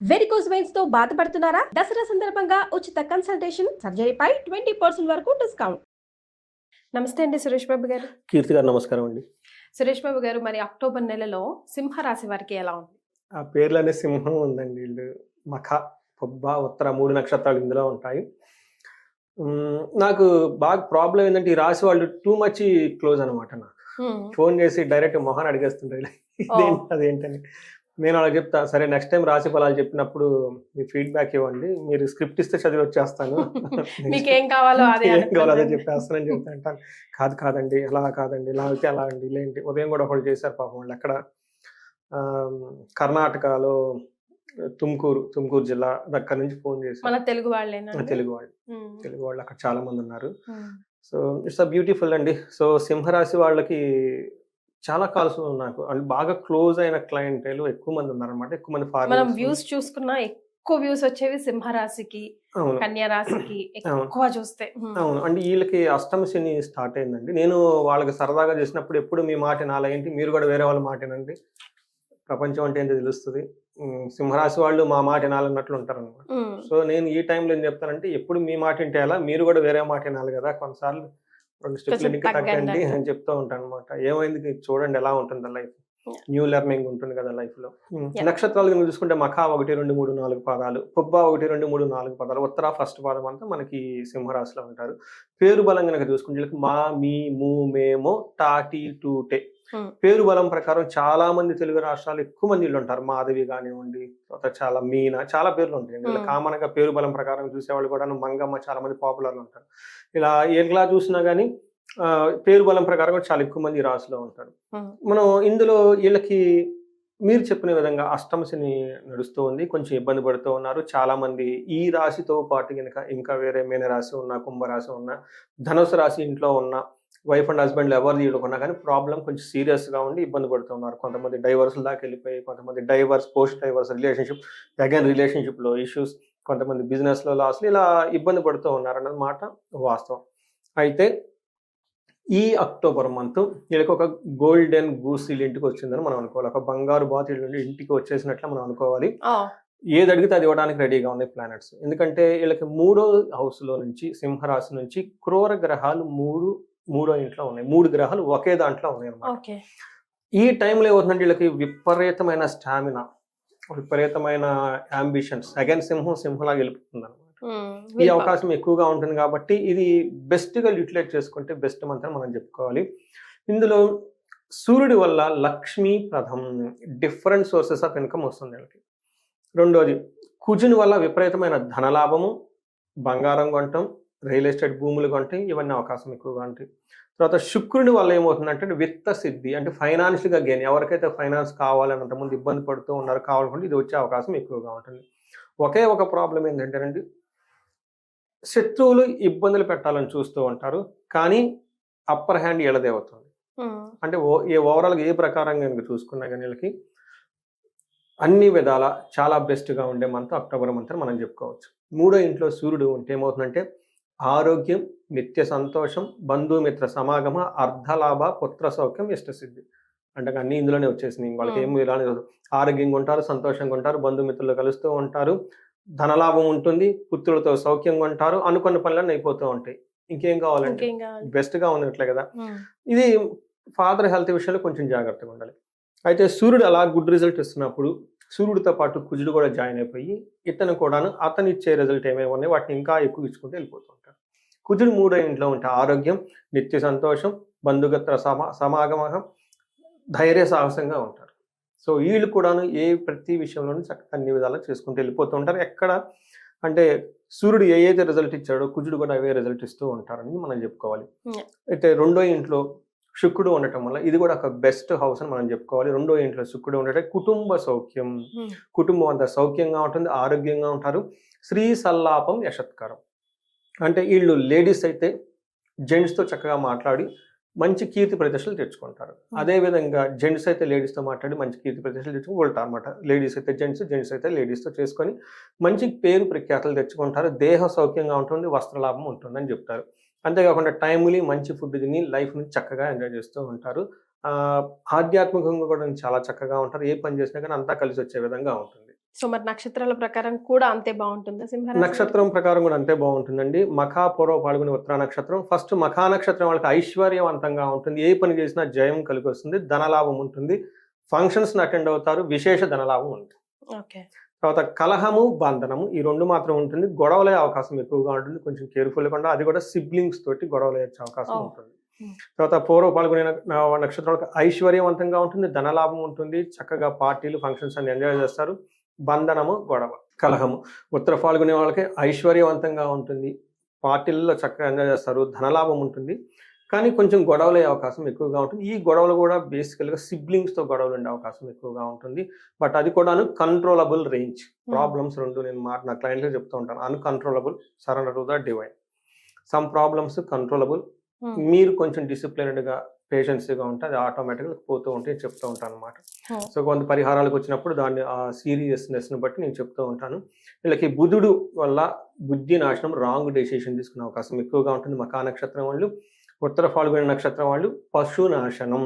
Varicose వెయిన్స్తో బాధపడుతున్నారా? దసరా సందర్భంగా ఉచిత కన్సల్టేషన్ సర్జరీపై ట్వంటీ పర్సెంట్ వరకు డిస్కౌంట్ నమస్తే అండి సురేష్ బాబు గారు. కీర్తి గారు నమస్కారం అండి. సురేష్ బాబు గారు మరి అక్టోబర్ నెలలో సింహ రాశి వారికి ఎలా ఉంది? ఆ పేర్లోనే సింహం ఉందండి వీళ్ళు. మఖ పొబ్బ ఉత్తర మూడు నక్షత్రాలు ఇందులో ఉంటాయి. నాకు బాగా ప్రాబ్లం ఏంటంటే ఈ రాశి వాళ్ళు టూ మచ్ క్లోజ్ అనమాట నాకు. ఫోన్ చేసి డైరెక్ట్ మొహాన్ అడిగేస్తుంటారు అదేంటని. నేను అలా చెప్తా సరే నెక్స్ట్ టైం రాశి ఫలాలు చెప్పినప్పుడు మీ ఫీడ్బ్యాక్ ఇవ్వండి. మీరు స్క్రిప్ట్ ఇస్తే చదివి వచ్చేస్తాను. మీకు ఏం కావాలో అదే కావాలో అదే. చెప్పేస్తానని చెప్తా అంటాను. కాదు కాదండి ఇలా కాదండి ఇలా అయితే అలా అండి ఇలా ఏంటి? ఉదయం కూడా ఒకళ్ళు చేశారు పాపం వాళ్ళు ఎక్కడ ఆ, కర్ణాటకలో తుమ్కూరు తుమ్కూరు జిల్లా దగ్గర నుంచి ఫోన్ మన చేశారు తెలుగు వాళ్ళేనా తెలుగు వాళ్ళు. తెలుగు వాళ్ళు అక్కడ చాలా మంది ఉన్నారు. సో ఇట్స్ అ బ్యూటిఫుల్ అండి. సో సింహరాశి వాళ్ళకి చాలా కాల్స్ నాకు. అంటే బాగా క్లోజ్ అయిన క్లయింటేలు ఎక్కువ మంది ఉన్నారన్నమాట. ఎక్కువ మంది మనం వ్యూస్ చూసుకున్నా ఎక్కువ వ్యూస్ వచ్చేవి సింహ రాశికి అవును. కన్యా రాశికి. ఎక్కువ చూస్తే. అవును. అంటే వీళ్ళకి అష్టమ శని స్టార్ట్ అయిందండి. నేను వాళ్ళకి సరదాగా చేసినప్పుడు ఎప్పుడు మీ మాట నాలా ఏంటి? మీరు కూడా వేరే వాళ్ళ మాట వినండి. ప్రపంచం అంటే ఏంటో తెలుస్తుంది. సింహరాశి వాళ్ళు మా మాట వినాలన్నట్లు ఉంటారు అనమాట. సో నేను ఈ టైంలో ఏం చెప్తానంటే ఎప్పుడు మీ మాట వింటే ఎలా? మీరు కూడా వేరే మాట వినాలి కదా. కొన్నిసార్లు రెండు స్టెప్లు వెనక్కి తగ్గండి. అని చెప్తూ ఉంటాను అనమాట ఏమైంది చూడండి ఎలా ఉంటుంది లైఫ్. న్యూ లెర్నింగ్ ఉంటుంది కదా లైఫ్లో. నక్షత్రాలు కనుక చూసుకుంటే మఖా ఒకటి రెండు మూడు నాలుగు పాదాలు పుబ్బ ఒకటి రెండు మూడు నాలుగు పాదాలు ఉత్తర ఫస్ట్ పాదం అంతా మనకి సింహరాశిలో ఉంటారు పేరు బలం కనుక చూసుకుంటే మా మీ ము మేమో టాటి టూటే. పేరు బలం ప్రకారం చాలా మంది తెలుగు రాష్ట్రాలు ఎక్కువ మంది వీళ్ళు ఉంటారు మాధవి కానివ్వండి తర్వాత చాలా మీనా చాలా పేర్లు ఉంటాయి. వీళ్ళ. కామన్గా పేరు బలం ప్రకారం చూసేవాళ్ళు కూడా మంగమ్మ చాలా మంది పాపులర్ ఉంటారు. ఇలా ఎట్లా చూసినా కానీ పేరు బలం ప్రకారం కూడా చాలా ఎక్కువ మంది రాశిలో ఉంటారు. మనం ఇందులో వీళ్ళకి మీరు చెప్పిన విధంగా అష్టమ శని నడుస్తూ ఉంది కొంచెం ఇబ్బంది పడుతూ ఉన్నారు. చాలా మంది ఈ రాశితో పాటు కనుక ఇంకా వేరే మీన రాశి ఉన్న కుంభరాశి ఉన్న ధనుసు రాశి ఇంట్లో ఉన్న వైఫ్ అండ్ హస్బెండ్ ఎవరు వీళ్ళకున్నా కానీ ప్రాబ్లం కొంచెం serious గా ఉండి ఇబ్బంది పడుతున్నారు. కొంతమంది డైవర్స్ దాకా వెళ్ళిపోయి కొంతమంది divorce post divorce relationship again రిలేషన్షిప్లో ఇష్యూస్ కొంతమంది బిజినెస్లో లాస్లు ఇలా ఇబ్బంది పడుతూ ఉన్నారు అన్నమాట వాస్తవం. అయితే ఈ అక్టోబర్ మంత్ వీళ్ళకి ఒక గోల్డెన్ గూస్ వీళ్ళ ఇంటికి వచ్చిందని మనం అనుకోవాలి. ఒక బంగారు బాత్ వీళ్ళ ఇంటికి వచ్చేసినట్లు మనం అనుకోవాలి. ఏది అడిగితే అది ఇవ్వడానికి రెడీగా ఉన్నాయి ప్లానెట్స్. ఎందుకంటే వీళ్ళకి మూడో house లో నుంచి సింహరాశి నుంచి క్రూర గ్రహాలు మూడు మూడో ఇంట్లో ఉన్నాయి. మూడు గ్రహాలు ఒకే దాంట్లో ఉన్నాయి అన్నమాట. ఈ టైంలో ఏమవుతుందంటే వీళ్ళకి విపరీతమైన స్టామినా విపరీతమైన అంబిషన్స్ అగైన్ సింహం సింహంలాగా వెళ్ళిపోతుంది అనమాట. ఈ అవకాశం ఎక్కువగా ఉంటుంది కాబట్టి ఇది బెస్ట్గా యూటిలైజ్ చేసుకుంటే బెస్ట్ మంత్ అని మనం చెప్పుకోవాలి. ఇందులో సూర్యుడి వల్ల లక్ష్మీ ప్రథం డిఫరెంట్ సోర్సెస్ ఆఫ్ ఇన్కమ్ వస్తుంది వీళ్ళకి. రెండోది కుజుని వల్ల విపరీతమైన ధనలాభము బంగారం కొనటం రియల్ ఎస్టేట్ భూములు కొంటాయి ఇవన్నీ అవకాశం ఎక్కువగా ఉంటాయి తర్వాత శుక్రుడి వల్ల ఏమవుతుందంటే విత్త సిద్ధి అంటే ఫైనాన్షియల్గా గెయిన్ ఎవరికైతే ఫైనాన్స్ కావాలని అంతకుముందు ఇబ్బంది పడుతూ ఉన్నారో కావాలనుకుంటే ఇది వచ్చే అవకాశం ఎక్కువగా ఉంటుంది. ఒకే ఒక ప్రాబ్లం ఏంటంటేనండి శత్రువులు ఇబ్బందులు పెట్టాలని చూస్తూ ఉంటారు కానీ అప్పర్ హ్యాండ్ ఎలదే అవుతుంది. అంటే ఓ ఏ ఓవరాల్గా ఏ ప్రకారంగా కనుక చూసుకున్నా కానీ వీళ్ళకి అన్ని విధాల చాలా బెస్ట్గా ఉండే మంత్ అక్టోబర్ మంత్ అని మనం చెప్పుకోవచ్చు. మూడో ఇంట్లో సూర్యుడు ఉంటే ఏమవుతుందంటే ఆరోగ్యం నిత్య సంతోషం బంధుమిత్ర సమాగమ అర్ధలాభ పుత్ర సౌఖ్యం ఇష్టసిద్ధి. అంటే అన్ని ఇందులోనే వచ్చేసినాయి. వాళ్ళకి ఏం ఇలానే లేదు. ఆరోగ్యంగా ఉంటారు సంతోషంగా ఉంటారు బంధుమిత్రులు కలుస్తూ ఉంటారు. ధనలాభం ఉంటుంది పుత్రులతో సౌఖ్యంగా ఉంటారు అనుకున్న పనులన్నీ అయిపోతూ ఉంటాయి. ఇంకేం కావాలంటే ఇంకేం కావాలి? బెస్ట్గా ఉన్నట్లే కదా. ఇది ఫాదర్ హెల్త్ విషయంలో కొంచెం జాగ్రత్తగా ఉండాలి. అయితే సూర్యుడు అలా గుడ్ రిజల్ట్ ఇస్తున్నప్పుడు సూర్యుడితో పాటు కుజుడు కూడా జాయిన్ అయిపోయి ఇతను కూడాను అతను ఇచ్చే రిజల్ట్ ఏమేమి ఉన్నాయి వాటిని ఇంకా ఎక్కువ ఇచ్చుకుంటూ వెళ్ళిపోతూ ఉంటారు కుజుడు మూడో ఇంట్లో ఉంటే ఆరోగ్యం నిత్య సంతోషం బంధుగత్ర సమా సమాగమ ధైర్య సాహసంగా ఉంటారు సో వీళ్ళు కూడాను ఏ ప్రతి విషయంలోనూ చక్కగా అన్ని విధాలు చేసుకుంటూ వెళ్ళిపోతూ ఉంటారు. ఎక్కడ అంటే సూర్యుడు ఏ అయితే రిజల్ట్ ఇచ్చాడో కుజుడు కూడా అవే రిజల్ట్ ఇస్తూ ఉంటారని మనం చెప్పుకోవాలి. అయితే రెండో ఇంట్లో శుక్రుడు ఉండటం వల్ల ఇది కూడా ఒక బెస్ట్ హౌస్ అని మనం చెప్పుకోవాలి. రెండో ఇంట్లో శుక్రుడు ఉండటం? కుటుంబ సౌఖ్యం. కుటుంబం అంతా సౌఖ్యంగా ఉంటుంది ఆరోగ్యంగా ఉంటారు. స్త్రీ సల్లాపం యశత్కరం. అంటే వీళ్ళు లేడీస్ అయితే జెంట్స్తో చక్కగా మాట్లాడి మంచి కీర్తి ప్రతిష్టలు తెచ్చుకుంటారు. అదే విధంగా జెంట్స్ అయితే లేడీస్తో మాట్లాడి మంచి కీర్తి ప్రతిష్టలు తెచ్చుకుని ఉంటారు అనమాట లేడీస్ అయితే జెంట్స్ జెంట్స్ అయితే లేడీస్తో చేసుకొని మంచి పేరు ప్రఖ్యాతలు తెచ్చుకుంటారు. దేహ సౌఖ్యంగా ఉంటుంది వస్త్రలాభం ఉంటుందని చెప్తారు. అంతేకాకుండా టైమ్లీ మంచి ఫుడ్ తిని లైఫ్ని చక్కగా ఎంజాయ్ చేస్తూ ఉంటారు. ఆ, ఆధ్యాత్మికంగా కూడా చాలా చక్కగా ఉంటారు. ఏ పని చేసినా కానీ అంతా కలిసి వచ్చే విధంగా ఉంటుంది. సో మరి నక్షత్రాల ప్రకారం కూడా అంతే బాగుంటుందా సింహరాశి నక్షత్రం ప్రకారం కూడా అంతే బాగుంటుందండి. మఖా పూర్వ పాల్గొనే ఉత్తర నక్షత్రం. ఫస్ట్ మఖా నక్షత్రం వాళ్ళకి ఐశ్వర్యవంతంగా ఉంటుంది. ఏ పని చేసినా జయం కలిగి వస్తుంది. ధనలాభం ఉంటుంది. ఫంక్షన్స్ అటెండ్ అవుతారు. విశేష ధనలాభం ఉంటుంది. ఓకే. తర్వాత కలహము బంధనము ఈ రెండు మాత్రం ఉంటుంది. గొడవలే అవకాశం ఎక్కువగా ఉంటుంది. కొంచెం కేర్ఫుల్గా ఉండాలి. అది కూడా సిబ్లింగ్స్ తోటి గొడవలు వచ్చే అవకాశం. ఉంటుంది. తర్వాత పూర్వ పాల్గొనే నక్షత్రాలకు ఐశ్వర్యవంతంగా ఉంటుంది. ధనలాభం ఉంటుంది. చక్కగా పార్టీలు ఫంక్షన్స్ అన్ని ఎంజాయ్ చేస్తారు. బంధనము గొడవ కలహము. ఉత్తర పాల్గొనే వాళ్ళకి ఐశ్వర్యవంతంగా ఉంటుంది. పార్టీలలో చక్కగా ఎంజాయ్ చేస్తారు. ధనలాభం ఉంటుంది. కానీ కొంచెం గొడవలు అయ్యే అవకాశం ఎక్కువగా ఉంటుంది. ఈ గొడవలు కూడా బేసికల్గా సిబ్లింగ్స్తో గొడవలు ఉండే అవకాశం ఎక్కువగా ఉంటుంది. బట్ అది కూడాను కంట్రోలబుల్ రేంజ్ ప్రాబ్లమ్స్ రెండు నేను మాట నా క్లయింట్లకు చెప్తూ ఉంటాను. Uncontrollable surrender to the divine some problems controllable Hmm. మీరు కొంచెం డిసిప్లిన్డ్గా పేషెన్స్గా ఉంటే అది ఆటోమేటిక్గా పోతూ ఉంటే చెప్తూ ఉంటాను అనమాట Hmm. సో కొంత పరిహారాలకు వచ్చినప్పుడు దాన్ని ఆ సీరియస్నెస్ని బట్టి నేను చెప్తూ ఉంటాను. వీళ్ళకి బుధుడు వల్ల బుద్ధి నాశనం రాంగ్ డెసిషన్ తీసుకునే అవకాశం ఎక్కువగా ఉంటుంది. మకా నక్షత్రం వాళ్ళు. ఉత్తర ఫాల్గుణ నక్షత్రం వాళ్ళు పశు నాశనం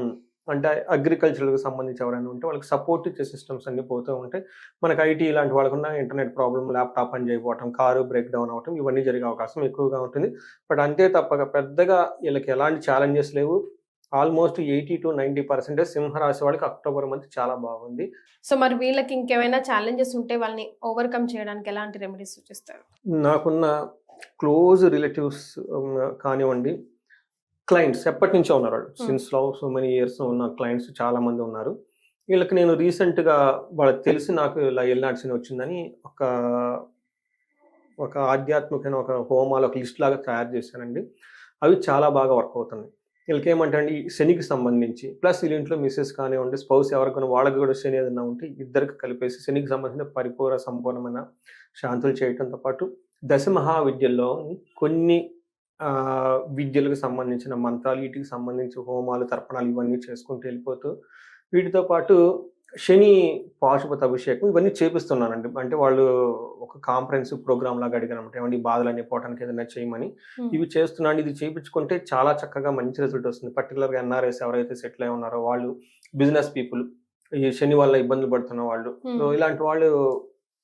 అంటే అగ్రికల్చర్కి సంబంధించి ఎవరైనా ఉంటే వాళ్ళకి సపోర్ట్ ఇచ్చే సిస్టమ్స్ అన్ని పోతూ ఉంటాయి మనకి ఐటీ ఇలాంటి వాళ్ళకున్న ఇంటర్నెట్ ప్రాబ్లం ల్యాప్టాప్ అని చేయకపోవటం కారు బ్రేక్ డౌన్ అవటం ఇవన్నీ జరిగే అవకాశం ఎక్కువగా ఉంటుంది. బట్ అంతే తప్పక పెద్దగా వీళ్ళకి ఎలాంటి ఛాలెంజెస్ లేవు. Almost eighty to ninety percentage సింహరాశి వాళ్ళకి అక్టోబర్ మంత్ చాలా బాగుంది. సో మరి వీళ్ళకి ఇంకేమైనా ఛాలెంజెస్ ఉంటే వాళ్ళని ఓవర్కమ్ చేయడానికి ఎలాంటి రెమెడీస్ సూచిస్తారు? నాకున్న క్లోజ్ రిలేటివ్స్ కానివ్వండి క్లయింట్స్ ఎప్పటి నుంచో ఉన్నారు వాళ్ళు. సిన్స్లో సో మెనీ ఇయర్స్ ఉన్న క్లయింట్స్ చాలా మంది ఉన్నారు. వీళ్ళకి నేను రీసెంట్గా వాళ్ళకి తెలిసి నాకు ఇలా ఎల్నాడ్సిని వచ్చిందని ఒక ఒక ఆధ్యాత్మికమైన ఒక హోమాలు ఒక లిస్ట్ లాగా తయారు చేశానండి. అవి చాలా బాగా వర్క్ అవుతున్నాయి. వీళ్ళకి ఏమంటే అండి ఈ శనికి సంబంధించి ప్లస్ వీళ్ళ ఇంట్లో మిస్సెస్ కానివ్వండి స్పౌస్ ఎవరికైనా వాళ్ళకి కూడా శని ఏదైనా ఉంటే ఇద్దరికి కలిపేసి శనికి సంబంధించిన పరిపూర్ణ సంపూర్ణమైన శాంతులు చేయటంతో పాటు దశ మహావిద్యల్లో కొన్ని విద్యలకు సంబంధించిన మంత్రాలు వీటికి సంబంధించి హోమాలు తర్పణాలు ఇవన్నీ చేసుకుంటూ వెళ్ళిపోతూ వీటితో పాటు శని పాశుపత అభిషేకం ఇవన్నీ చేపిస్తున్నానండి అంటే వాళ్ళు ఒక కాన్ఫరెన్స్ ప్రోగ్రామ్ లాగా అడిగారు ఏమంటే ఈ బాధలన్నీ పోవడానికి ఏదైనా చేయమని. ఇవి చేస్తున్నాను ఇది చేయించుకుంటే చాలా చక్కగా మంచి రిజల్ట్ వస్తుంది. పర్టికులర్గా ఎన్ఆర్ఎస్ ఎవరైతే సెటిల్ అయి ఉన్నారో వాళ్ళు బిజినెస్ పీపుల్ ఈ శని వల్ల ఇబ్బందులు పడుతున్న వాళ్ళు. సో ఇలాంటి వాళ్ళు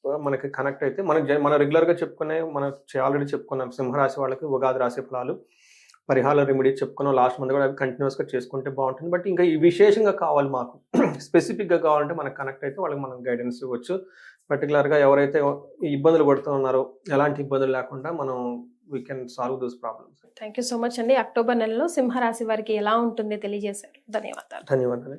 మనకి కనెక్ట్ అయితే మనం రెగ్యులర్గా చెప్పుకునే మనం ఆల్రెడీ చెప్పుకున్నాం సింహరాశి వాళ్ళకి ఉగాది రాశి ఫలాలు పరిహార రెమెడీ చెప్పుకున్నాం లాస్ట్ మంత్ కూడా అవి కంటిన్యూస్గా చేసుకుంటే బాగుంటుంది. బట్ ఇంకా ఈ విశేషంగా కావాలి మాకు స్పెసిఫిక్గా కావాలంటే మనకు కనెక్ట్ అయితే వాళ్ళకి మనం గైడెన్స్ ఇవ్వచ్చు. పర్టికులర్గా ఎవరైతే ఇబ్బందులు పడుతున్నారో ఎలాంటి ఇబ్బందులు లేకుండా మనం we can solve those problems thank you so much అండి. అక్టోబర్ నెలలో సింహరాశి వారికి ఎలా ఉంటుంది తెలియజేశారు. ధన్యవాదాలు. ధన్యవాదాలు.